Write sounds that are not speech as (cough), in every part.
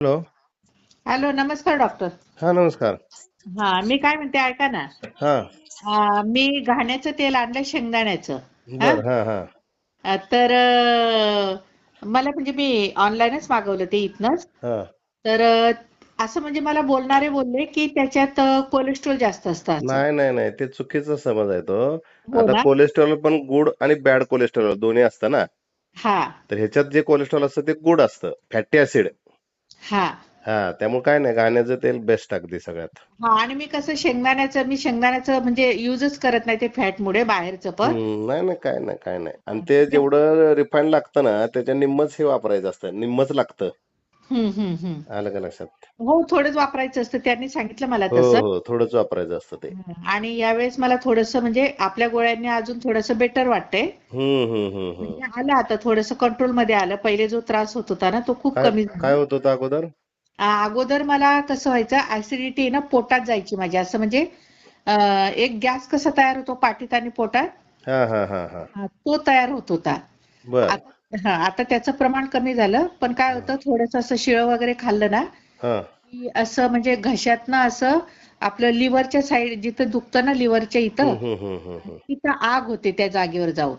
Hello. Hello नमस्कार doctor. हा नमस्कार. हा मी काय म्हणते ऐका ना. हा. मी घाण्याचं तेल आणलं शेंगदाण्याचं. हा? बर हा हा. तर अं, मला म्हणजे मी ऑनलाईनच मागवलं ते इथनच. हा. तर अं, असं म्हणजे मला बोलणारे बोलले की त्याच्यात अं, कोलेस्ट्रॉल जास्त असतं असं. नाही नाही नाही. ते चुकीचा समज आहे तो. हो आता ना? कोलेस्ट्रॉल पण गुड आणि बॅड कोलेस्ट्रॉल दोन्ही असतं ना. हा. तर ह्याच्यात जे कोलेस्ट्रॉल असतं ते गुड असतं. फॅटी ऍसिड हा. हा त्यामुळे काय नाही गाण्याचं तेल बेस्ट अगदी सगळ्यात. हा आणि मी कसं शेंगदाण्याचं मी शेंगदाण्याचं म्हणजे युजच करत नाही ते फॅटमुळे बाहेरचं पण. हम्म, नाही नाही काय नाही काय नाही. आणि ते जेवढं रिफाईंड लागतं ना त्याच्या निम्मच हे वापरायचं असतं निम्मच लागतं. आलं का लक्षात? हो थोडंच वापरायचं असतं त्यांनी सांगितलं मला हो तसं. हो थोडंच वापरायचं असतं ते. आणि यावेळेस मला थोडंसं म्हणजे आपल्या गोळ्यांनी अजून थोडंसं बेटर वाटतंय. म्हणजे आलं आता थोडंसं कंट्रोलमध्ये आलं. पहिले जो त्रास होत होता ना तो खूप कमी काय होत होतं अगोदर? अगोदर मला कसं व्हायचं ऍसिडिटी ना पोटात जायची माझी. असं म्हणजे एक गॅस कसा तयार होतो पाठीत आणि पोटात? तो तयार होत होता. आता हा आता त्याचं प्रमाण कमी झालं. पण काय होतं थोडंसं असं शिळं वगैरे खाल्लं ना हा. की असं म्हणजे घशातनं असं आपलं लिव्हरच्या साईड जिथं दुखतं ना लिव्हरच्या इथं हम्म हम्म हम्म हम्म हम्म. तिथं आग होते त्या जागेवर जाऊन.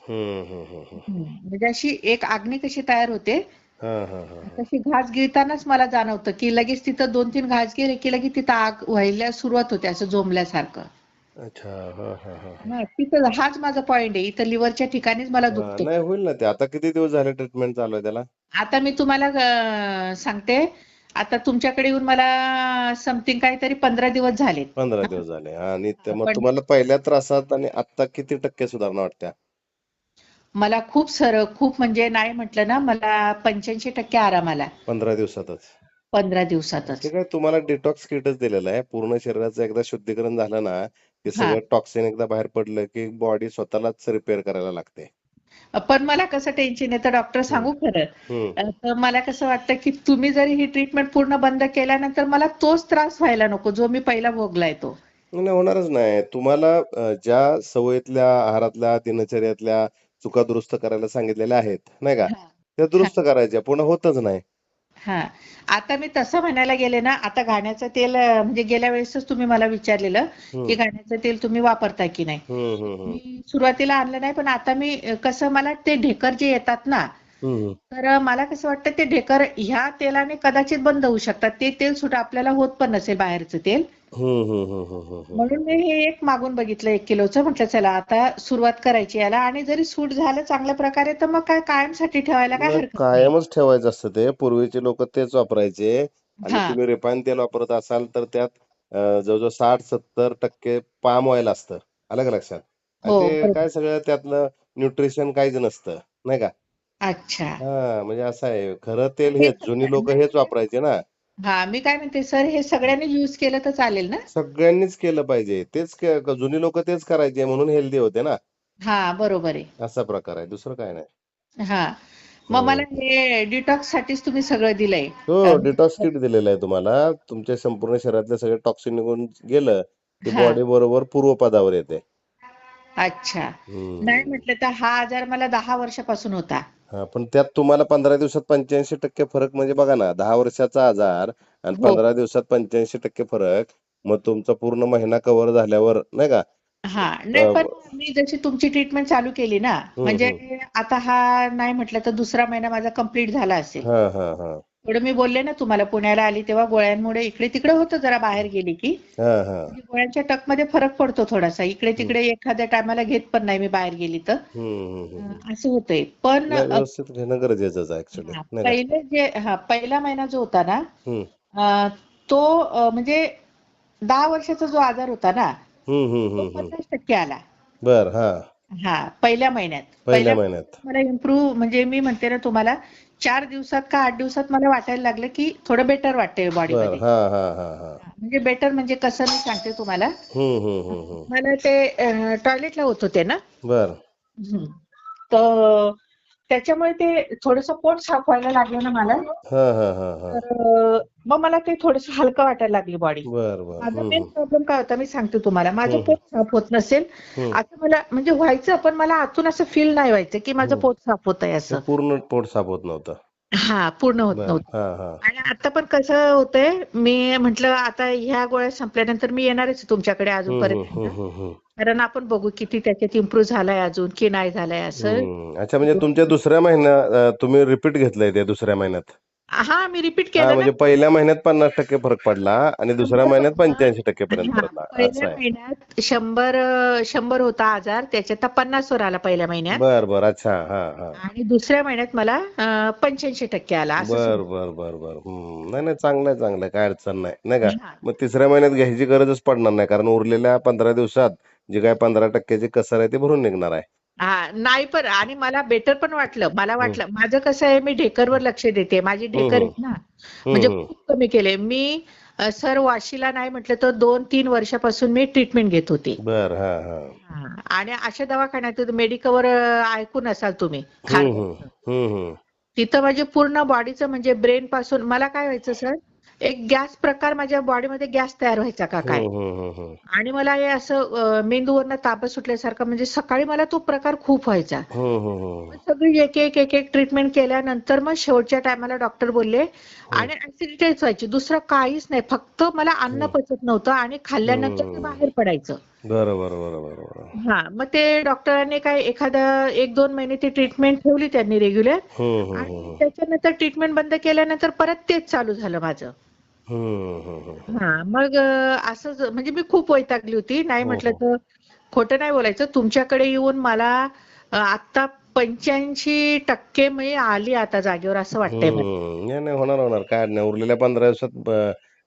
हम्म हम्म हम्म हम्म. म्हणजे अशी एक आग्नी कशी तयार होते हा हा हा हा. तशी घास गिळतानाच मला जाणवतं की लगेच तिथं दोन तीन घास गेले की लगेच तिथं आग व्हायला सुरुवात होते असं जोमल्यासारखं. अच्छा हा हा हा हा. हा, तिथं हाच माझा पॉइंट आहे. इथं लिव्हरच्या ठिकाणीच मला हा, दुखतं नाही होईल ना ते. आता किती दिवस झाले ट्रीटमेंट चालू आहे त्याला? आता मी तुम्हाला अं, सांगते. आता तुमच्याकडे येऊन मला समथिंग काहीतरी पंधरा दिवस झालेत पंधरा दिवस झाले. आणि ते मग पण- तुम्हाला पहिल्या त्रासात आणि आता किती टक्के सुधारणा वाटत्या? मला खूप सर खूप म्हणजे नाही म्हटलं ना मला पंच्याऐंशी टक्के आराम आला पंधरा दिवसातच. पंधरा दिवसातच. तुम्हाला डिटॉक्स किटच दिलेलं आहे. पूर्ण शरीराचं एकदा शुद्धीकरण झालं ना हा. सगळं टॉक्सिन एकदा बाहेर पडलं की बॉडी स्वतःलाच रिपेअर करायला लागते. पण मला कसं टेन्शन येतं डॉक्टर सांगू खरं. हम्म. अं, तर मला कसं वाटतं की तुम्ही जरी ही ट्रीटमेंट पूर्ण बंद केल्यानंतर मला तोच त्रास व्हायला नको जो मी पहिला भोगलाय तो. नाही होणारच नाही. तुम्हाला अ, ज्या सवयीतल्या आहारातल्या दिनचर्यातल्या चुका दुरुस्त करायला सांगितलेल्या आहेत नाही का? हा. त्या दुरुस्त करायच्या पुन्हा होतच नाही. हा. आता मी तसं म्हणायला गेले ना आता घाण्याचं तेल अं, म्हणजे गेल्या वेळेसच तुम्ही मला विचारलेलं. की घाण्याचं तेल तुम्ही वापरता की नाही. मी सुरुवातीला आणलं नाही पण आता मी अं, कसं मला ते ढेकर जे येतात ना तर मला कसं वाटतं ते ढेकर ह्या तेलाने कदाचित बंद होऊ शकतात. ते तेल सुद्धा आपल्याला होत पण नसेल बाहेरचं तेल. म्हणून मी हे एक मागून बघितलं एक किलोचं. म्हटलं चला आता सुरुवात करायची याला. आणि जरी सूट झालं चांगल्या प्रकारे तर मग काय कायमसाठी ठेवायला काय हरकत कायमच ठेवायचं असतं ते. पूर्वीचे लोक तेच वापरायचे. आणि तुम्ही रिफाईन तेल वापरत असाल तर त्यात जवळजवळ साठ सत्तर टक्के पाम ऑइल असतं. आलं का लक्षात? आणि हो ते काय सगळं त्यातलं न्यूट्रिशन काहीच नसतं. नाही का? अच्छा. हा म्हणजे असं आहे खरं तेल हे हेच जुनी लोक हेच वापरायचे ना. हा मी काय म्हणते सर हे सगळ्यांनी युज केलं तर चालेल ना? सगळ्यांनीच केलं पाहिजे. तेच के- जुनी लोक तेच करायचे म्हणून हेल्दी होते ना. हा बरोबर आहे. असा प्रकार आहे. दुसरं काय नाही. हा. मग मला हे डिटॉक्स साठीच तुम्ही सगळं दिलंय. हो डिटॉक्स किट दिलेलं आहे तुम्हाला. तुमच्या संपूर्ण शरीरातले सगळे टॉक्सिन निघून गेलं की हा. बॉडी बरोबर पूर्वपदावर येते. अच्छा. हम्म. नाही म्हटलं तर हा आजार मला दहा वर्षापासून होता. हा पण त्यात तुम्हाला पंधरा दिवसात पंच्याऐंशी टक्के फरक म्हणजे बघा ना दहा वर्षाचा आजार आणि हो. पंधरा दिवसात पंच्याऐंशी टक्के फरक मग तुमचा पूर्ण महिना कव्हर झाल्यावर नाही का? हा नाही अ, पण मी जशी तुमची ट्रीटमेंट चालू केली ना म्हणजे आता हा नाही म्हटलं तर दुसरा महिना माझा कंप्लीट झाला असेल. हा हा हा. थोडं मी बोलले ना तुम्हाला पुण्याला आली तेव्हा गोळ्यांमुळे इकडे तिकडे होतं जरा बाहेर गेली की. हा हा. म्हणजे गोळ्यांच्या टकमध्ये फरक पडतो थोडासा. इकडे तिकडे एखाद्या टायमाला घेत पण नाही मी बाहेर गेली तर. असं होतंय. पण पहिले जे हा पहिला महिना जो होता ना तो म्हणजे दहा वर्षाचा जो आजार होता ना तो. पन्नास टक्के आला. बर हा. हा पहिल्या महिन्यात. पहिल्या महिन्यात. मला इम्प्रूव्ह म्हणजे मी म्हणते ना तुम्हाला चार दिवसात का आठ दिवसात मला वाटायला लागलं की थोडं बेटर वाटतंय बर बॉडीमध्ये हा हा हा हा. म्हणजे बेटर म्हणजे कसं मी सांगते तुम्हाला. हम्म हम्म हम्म हम्म. मला ते टॉयलेटला होत होते ना. बर. हम्म. तर त्याच्यामुळे ते थोडंसं पोट साफ व्हायला लागलं ना मला. हा हा हा हा. तर मग मला ते थोडंसं हलकं वाटायला लागली बॉडी माझा मेन प्रॉब्लेम काय होता मी सांगते तुम्हाला. माझं. पोट साफ होत नसेल. असं मला म्हणजे व्हायचं पण मला आतून असं फील नाही व्हायचं की माझं. पोट साफ होत आहे असं. पूर्ण पोट साफ होत नव्हतं. हा पूर्ण होत नव्हतं. आणि आता पण कसं होतंय मी म्हंटल आता ह्या गोळ्या संपल्यानंतर मी येणारच तुमच्याकडे अजूनपर्यंत. कारण आपण बघू किती त्याच्यात इम्प्रूव्ह झालाय अजून की नाही झालाय असं. अच्छा म्हणजे तुमच्या दुसऱ्या महिन्यात तुम्ही रिपीट घेतलंय ते दुसऱ्या महिन्यात? हा मी रिपीट हा केलं ना. म्हणजे पहिल्या महिन्यात पन्नास टक्के फरक पडला आणि दुसऱ्या शंभर (laughs) महिन्यात होता पंच्याऐंशी टक्के पर्यंत हा पडला. असं पहिल्या आहे. महिन्यात शंभर अं, शंभर होता आजार त्याच्यात पन्नास वर आला पहिल्या महिन्यात. बर बर अच्छा हा हा. आणि दुसऱ्या महिन्यात मला पंच्याऐंशी टक्के आला असं बर बर बर बर. हम्म नाही नाही चांगलं आहे चांगलं आहे काय अडचण नाही. नाही का? हा. मग तिसऱ्या महिन्यात घ्यायची गरजच पडणार नाही कारण उरलेल्या पंधरा दिवसात जी काय पंधरा टक्क्याची कसर आहे ती भरून निघणार आहे. हा नाही पण आणि मला बेटर पण वाटलं. मला हम्म वाटलं माझं कसं आहे मी ढेकरवर लक्ष देते. माझी हम्म ढेकर हम्म आहेत ना. म्हणजे खूप कमी केले. मी सर वाशीला नाही म्हटलं तर दोन तीन वर्षापासून मी ट्रीटमेंट घेत होती. बर हा हा. हा. आणि अशा दवाखान्यात मेडिकवर ऐकून असाल तुम्ही तिथं म्हणजे पूर्ण बॉडीचं म्हणजे ब्रेन पासून मला काय व्हायचं सर? एक गॅस प्रकार माझ्या बॉडीमध्ये गॅस तयार व्हायचा का काय? हम्म हम्म हम्म आणि मला हे असं मेंदूवरनं ताप सुटल्यासारखं म्हणजे सकाळी मला तो प्रकार खूप व्हायचा. सगळी एक एक एक एक ट्रीटमेंट केल्यानंतर मग शेवटच्या टायमाला डॉक्टर बोलले आणि ऍसिडिटीच व्हायची दुसरं काहीच नाही. फक्त मला अन्न पचत नव्हतं आणि खाल्ल्यानंतर ते बाहेर पडायचं. बरं बरं बरं बरं बरं हा मग ते डॉक्टरांनी काय एखादा एक दोन महिने ती ट्रीटमेंट ठेवली त्यांनी रेग्युलर आणि त्याच्यानंतर ट्रीटमेंट बंद केल्यानंतर परत तेच चालू झालं माझं. हम्म हम्म हम्म हा. मग अ, असंच म्हणजे मी खूप वैतागली होती. नाही म्हटलं. तर खोटं नाही बोलायचं. तुमच्याकडे येऊन मला आता पंच्याऐंशी टक्के मी आली आता जागेवर असं वाटतंय मला. नाही नाही होणार होणार. काय नाही उरलेल्या पंधरा दिवसात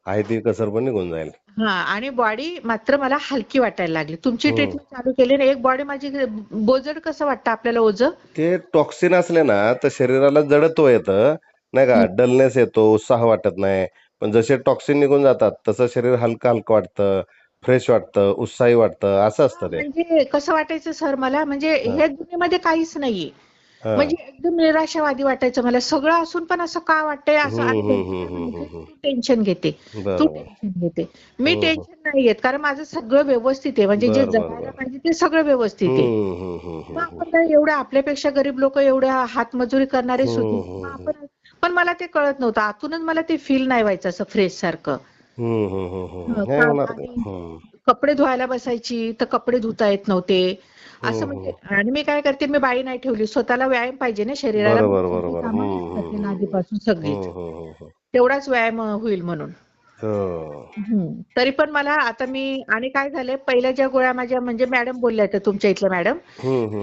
आहे ती कसर पण निघून जाईल. हा आणि बॉडी मात्र मला हलकी वाटायला लागली. तुमची ट्रीटमेंट चालू केली ना एक बॉडी माझी बोजड कसं वाटतं आपल्याला ओझं? ते टॉक्सिन असले ना तर शरीराला जडत्व येतं. नाही का. डलनेस येतो उत्साह वाटत नाही. पण जसे टॉक्सिन निघून जातात तसं शरीर हलकं हलकं वाटतं फ्रेश वाटतं उत्साही वाटतं असं असतं ते. म्हणजे कसं वाटायचं सर मला? म्हणजे हा. ह्या दुनियेमध्ये काहीच नाहीये. हा. म्हणजे एकदम निराशावादी वाटायचं मला. सगळं असून पण असं का वाटतंय? असं आणि हम्म घरचे हम्म काय हम्म हम्म म्हणायचे हम्म. तू टेन्शन घेते. तू बरोबर. टेन्शन घेते. मी टेन्शन नाही घेत. कारण माझं सगळं व्यवस्थित आहे. म्हणजे जे बर बर जगायला बर पाहिजे ते सगळं व्यवस्थित आहे. हम्म हम्म हम्म मग हम्म. आपण काय एवढं आपल्यापेक्षा गरीब लोक एवढ्या हातमजुरी करणारे सुद्धा आपण पण मला ते कळत नव्हतं. आतूनच मला ते फील नाही व्हायचं असं फ्रेश सारखं. हं, कपडे धुवायला बसायची तर कपडे धुता येत नव्हते. असं म्हणजे आणि मी काय करते मी बाई नाही ठेवली. स्वतःला व्यायाम पाहिजे ना शरीराला. हम्म आधीपासून सगळीच. हम्म तेवढाच व्यायाम होईल म्हणून. हो. तरी पण मला आता मी आणि काय झालंय पहिल्या ज्या गोळ्या माझ्या म्हणजे मॅडम बोलल्या होत्या तुमच्या इथल्या मॅडम.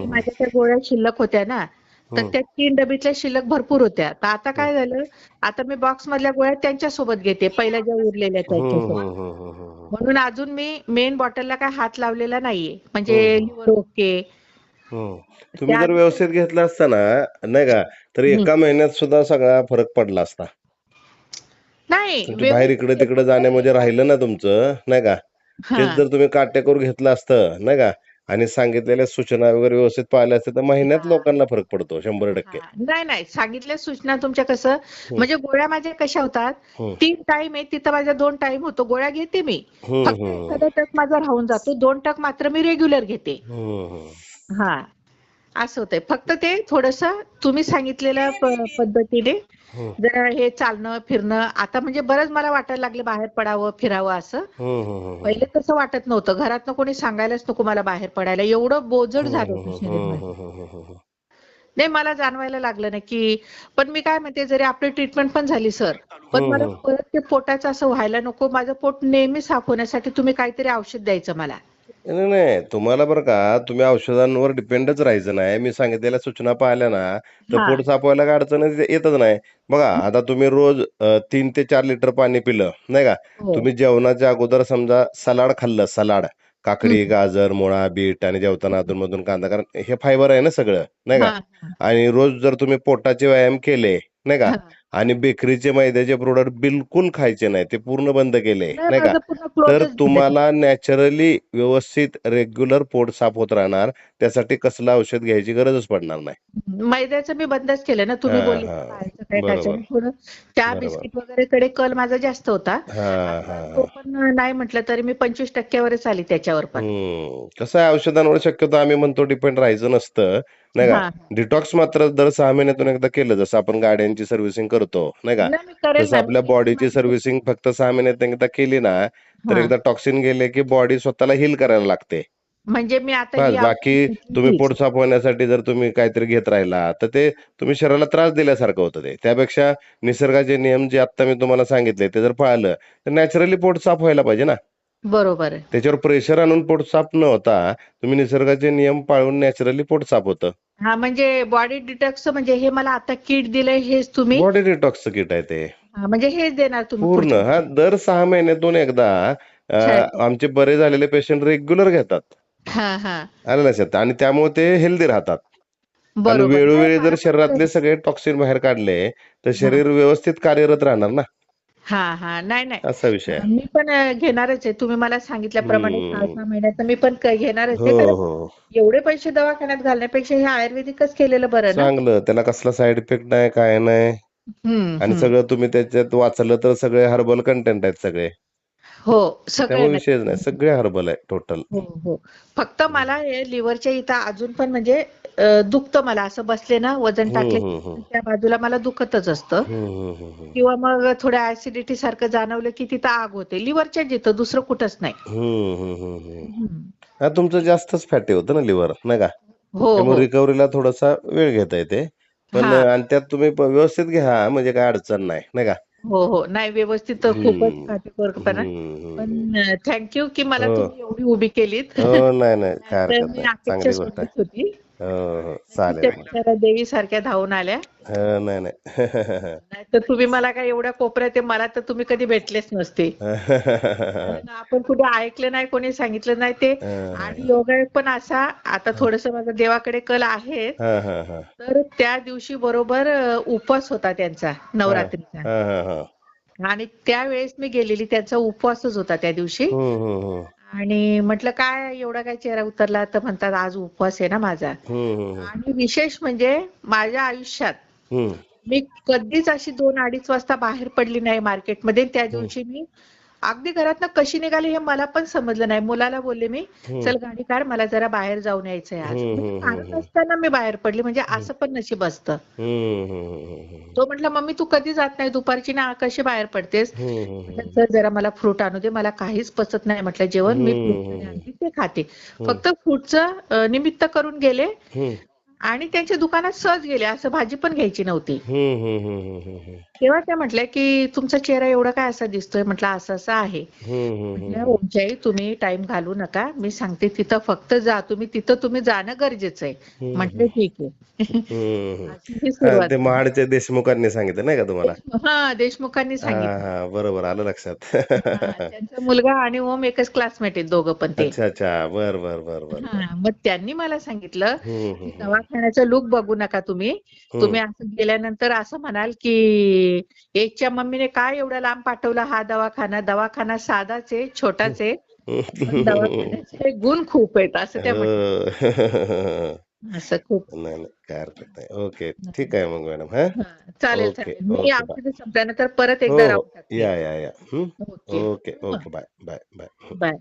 माझ्या त्या गोळ्या शिल्लक होत्या ना. तर हम्म त्या तीन डबीतल्या शिल्लक भरपूर होत्या. तर आता काय झालं? आता मी बॉक्स मधल्या गोळ्या त्यांच्यासोबत घेते पहिल्या ज्या उरलेल्या हम्म त्यांच्यासोबत. म्हणून अजून मी मेन बॉटलला काय हात लावलेला नाहीये. म्हणजे लिव्हर ओके. तुम्ही जर व्यवस्थित घेतला असता ना नाही का तर. एका महिन्यात सुद्धा सगळा फरक पडला असता. नाही बाहेर इकडे. तिकडे जाण्यामध्ये राहिलं ना तुमचं नाही का? हा. तेच जर तुम्ही काटेकोर घेतलं असतं नाही का? आणि सांगितलेल्या सूचना वगैरे व्यवस्थित पाहिल्या असत्या तर महिन्यात लोकांना फरक पडतो शंभर टक्के. हा नाही नाही. सांगितल्या सूचना तुमच्या कसं म्हणजे गोळ्या माझ्या कशा होतात? हम्म, तीन टाइम आहे तिथं माझा दोन टाइम होतो गोळ्या घेते मी. हम्म, फक्त हम्म, एखादा टक माझा राहून जातो दोन टक मात्र मी रेग्युलर घेते. हम्म. हा. असं होतंय. फक्त ते थोडस तुम्ही सांगितलेल्या प- पद्धतीने जरा हे चालणं फिरणं आता म्हणजे बरंच मला वाटायला लागले बाहेर पडावं फिरावं असं. हम्म, हम्म, पहिले तसं वाटत नव्हतं. घरातनं कोणी सांगायलाच नको मला बाहेर पडायला. एवढं बोजड झालं होतं शरीर. नाही मला जाणवायला लागलं ना की पण मी काय म्हणते जरी आपली ट्रीटमेंट पण झाली सर पण मला. परत ते पोटाचं असं व्हायला नको. माझं पोट नेहमी साफ होण्यासाठी तुम्ही काहीतरी औषध द्यायचं मला. नाही नाही. तुम्हाला बरं का तुम्ही औषधांवर डिपेंडच राहायचं नाही. मी सांगितलेल्या सूचना पाहिल्या ना तर पोट साफवायला काय अडचण येत- येतच नाही. बघा आता तुम्ही रोज अ, तीन ते चार लिटर पाणी पिलं नाही का? हो. तुम्ही जेवणाच्या अगोदर समजा सलाड खाल्लं सलाड. काकडी हम्म. गाजर मुळा बीट आणि जेवताना अधूनमधून कांदा कारण हे फायबर आहे ना सगळं नाही हा का हा. आणि रोज जर तुम्ही पोटाचे व्यायाम केले नाही का? हा. आणि बेकरीचे मैद्याचे प्रोडक्ट बिलकुल खायचे नाही. ते पूर्ण बंद केले नाही नाही का? माझं पूर्ण तर क्लोजच तुम्हाला नॅचरली व्यवस्थित रेग्युलर पोट साफ होत राहणार. त्यासाठी कसलं औषध घ्यायची गरजच पडणार नाही. मैद्याचं मी बंदच केलं ना तुम्ही हा बोलले हा. बाहेरचं काय बरोबर. खायचं थोडं त्या बरोबर. बिस्किट वगैरे कडे कल माझा जास्त होता. हा हा आता हा. तो पण नाही म्हटलं तरी मी पंचवीस टक्क्यावरच आली त्याच्यावर पण. हम्म. कसं आहे औषधांवर शक्यतो आम्ही म्हणतो डिपेंड राहायचं नसतं. नाही का? हा. डिटॉक्स मात्र दर सहा महिन्यातून एकदा केलं जसं आपण गाड्यांची सर्व्हिसिंग करतो नाही का? नाही मी करेल तसं ना. आपल्या बॉडीची सर्व्हिसिंग फक्त सहा महिन्यात एकदा केली ना तर हा. एकदा टॉक्सिन गेले की बॉडी स्वतःला हिल करायला लागते. म्हणजे मी आता बस ही बाकी औषधं तुम्ही पोट साफ होण्यासाठी जर तुम्ही काहीतरी घेत राहिला तर ते तुम्ही शरीराला त्रास दिल्यासारखं होतं ते. त्यापेक्षा निसर्गाचे नियम जे आता मी तुम्हाला सांगितले ते जर पाळलं तर नॅचरली पोट साफ व्हायला पाहिजे ना. बरोबर आहे. त्याच्यावर प्रेशर आणून पोट साफ न होता तुम्ही निसर्गाचे नियम पाळून नॅचरली पोट साफ होतं. हा म्हणजे बॉडी डिटॉक्स म्हणजे हे मला आता किट दिलंय हेच तुम्ही? बॉडी डिटॉक्सचं किट आहे ते. हा, म्हणजे हेच देणार तुम्ही पूर्ण पुढच्या हा दर सहा महिन्यातून एकदा अच्छा. आमचे बरे झालेले पेशंट रेग्युलर घेतात. हा हा. आलं लक्षात? आणि त्यामुळे ते हेल्दी राहतात. आणि बरोबर. वेळोवेळी जर शरीरातले सगळे टॉक्सिन बाहेर काढले तर शरीर व्यवस्थित कार्यरत राहणार ना? हा हा. नाही नाही. असा विषय आहे. मी पण अ, घेणारच आहे. तुम्ही मला सांगितल्याप्रमाणे सहा हम्म. सहा महिन्याचं मी पण क- घेणारच हो आहे कारण हो. एवढे पैसे दवाखान्यात घालण्यापेक्षा हे आयुर्वेदिकच केलेलं बरं ना? चांगलं. त्याला कसला साईड इफेक्ट नाही काय नाही. हम्म आणि हम्म. सगळं तुम्ही त्याच्यात वाचलं तर सगळे हर्बल कंटेंट आहेत सगळे. हो त्यामुळे विषयच नाही. सगळे हर्बल आहे टोटल हो हो. फक्त मला हे लिव्हरच्या इथं अजून पण म्हणजे दुखतं मला. असं बसले ना वजन टाकले हम्म हम्म. त्या बाजूला मला दुखतच असतं. हम्म हम्म हम्म हम्म. किंवा मग थोड्या ऍसिडिटी सारखं जाणवलं की तिथं आग होते. लिव्हरच्या जिथं दुसरं कुठंच नाही. हम्म हम्म हम्म हम्म. हम्म. हा तुमचं जास्तच फॅटी होतं ना लिव्हर नाही का? हो त्यामुळे हो रिकव्हरीला थोडासा वेळ घेता येते. पण हा. आणि त्यात तुम्ही प- व्यवस्थित घ्या म्हणजे काय अडचण नाही नाही का? हो हो. नाही व्यवस्थित तर खूपच हम्म. काटेकोरपणा हम्म. पण थँक्यू की मला हो. तुम्ही एवढी उभी केलीत. हो नाही नाही. काय तर हरकत मी नाही. अपेक्षा चांगली गोष्ट आहे. सोडलीच होती. हो हो. चालेल. देवी सारख्या धावून आल्या. हो नाही नाही. (laughs) नाही तर तुम्ही मला काय एवढ्या कोपऱ्यात आहे, मला तर तुम्ही कधी भेटलेच नसते. (laughs) कारण आपण कुठे ऐकलं नाही कोणी सांगितलं नाही ते. आणि योगायोग पण असा आता थोडस माझा देवाकडे कल आहे. हा हा हा. तर त्या दिवशी बरोबर अ, उपवास होता त्यांचा नवरात्रीचा. हा हा हा. आणि त्यावेळेस मी गेलेली त्यांचा उपवासच होता त्या दिवशी. हम्म हम्म हम्म आणि म्हटलं काय एवढा काय चेहरा उतरला तर म्हणतात आज उपवास आहे ना माझा. हम्म हम्म आणि विशेष म्हणजे माझ्या आयुष्यात मी कधीच अशी दोन अडीच वाजता बाहेर पडली नाही मार्केटमध्ये. त्या दिवशी मी अगदी घरातनं कशी निघाली हे मला पण समजलं नाही. मुलाला बोलले मी चल गाडी काढ मला जरा बाहेर जाऊन यायचंय आज. म्हणजे हम्म असताना मी बाहेर पडली म्हणजे असं पण नशीब असतं. तो म्हटला मम्मी तू कधी जात नाही दुपारची ना कशी बाहेर पडतेस? सर जरा मला फ्रूट आणू दे मला काहीच पचत नाही. म्हटलं जेवण मी ते खाते. फक्त फ्रूटचं निमित्त करून गेले. आणि त्यांच्या दुकानात सहज गेले असं भाजी पण घ्यायची नव्हती. तेव्हा त्या म्हटल्या की तुमचा चेहरा एवढा काय असा दिसतोय? म्हटलं असं असं आहे. ओमच्याई तुम्ही टाइम घालू नका. मी सांगते तिथं फक्त जा. तुम्ही तिथं तुम्ही जाणं गरजेचं आहे. म्हटलं ठीक आहे. महाडच्या देशमुखांनी सांगितलं नाही का तुम्हाला? हा देशमुखांनी सांगितलं. हा बरोबर आलं लक्षात. त्यांचा मुलगा आणि ओम एकच क्लासमेट आहेत दोघं पण ते. अच्छा अच्छा. बर बर बर बर हा मग त्यांनी मला सांगितलं दवाखान्याचं लुक बघू नका तुम्ही. तुम्ही असं गेल्यानंतर असं म्हणाल की एकच्या मम्मीने काय एवढा लांब पाठवला? हा दवाखाना दवाखाना साधाच आहे छोटाच आहे. (laughs) दवाखान्याचे गुण खूप आहेत असं त्या हो. (laughs) असं खूप. नाही नाही काय हरकत नाही. ओके ठीक आहे मग मॅडम हा? चालेल ओके चालेल मी ओके बाय औषध संपल्यानंतर परत एकदा हो टाकते. या या या. Okay. Okay okay bye bye bye bye